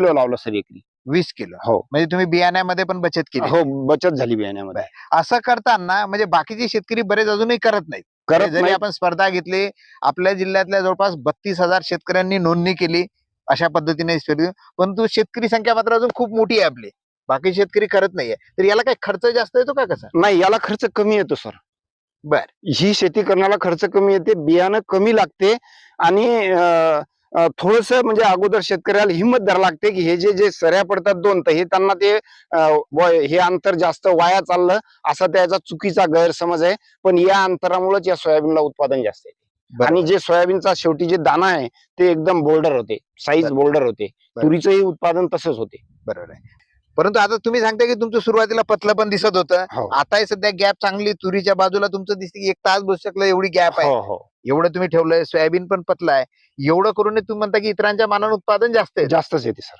Kilo लावलं sir एकरी. वीस किलो हो. म्हणजे तुम्ही बियाण्यामध्ये पण बचत केली. हो बचत झाली बियाण्यामध्ये. असं करताना म्हणजे बाकीचे शेतकरी बरेच अजूनही करत नाहीत. करत जरी नाही आपण स्पर्धा घेतली आपल्या जिल्ह्यातल्या जवळपास बत्तीस हजार शेतकऱ्यांनी नोंदणी केली अशा पद्धतीने स्पर्धा- परंतु शेतकरी संख्या मात्र अजून खूप मोठी आहे आपली. बाकी शेतकरी करत नाहीये. तर याला काही खर्च जास्त येतो का कसा? नाही याला खर्च कमी येतो सर. बर. ही शेती करण्याला खर्च कमी येते बियाणं कमी लागते आणि थोडस म्हणजे अगोदर शेतकऱ्याला हिंमत धरा लागते की हे जे जे सऱ्या पडतात दोन तर हे त्यांना ते हे अंतर जास्त वाया चाललं असा त्याचा चुकीचा गैरसमज आहे. पण या अंतरामुळेच या सोयाबीनला उत्पादन जास्त आहे. आणि जे सोयाबीनचा शेवटी जे दाना आहे ते एकदम बोल्डर होते. साईज बरं. बोल्डर होते. तुरीचंही उत्पादन तसंच होते. बरोबर आहे. परंतु आता तुम्ही सांगता की तुमचं सुरुवातीला पतलं पण दिसत होतं. हो. आता सध्या गॅप चांगली तुरीच्या बाजूला तुमचं दिसते की एक तास बसू शकलं एवढी गॅप आहे. हो हो. एवढं तुम्ही ठेवलंय सोयाबीन पण पतलं आहे. एवढं करून तुम्ही म्हणता की इतरांच्या मानानं उत्पादन जास्त आहे. जास्तच येते सर.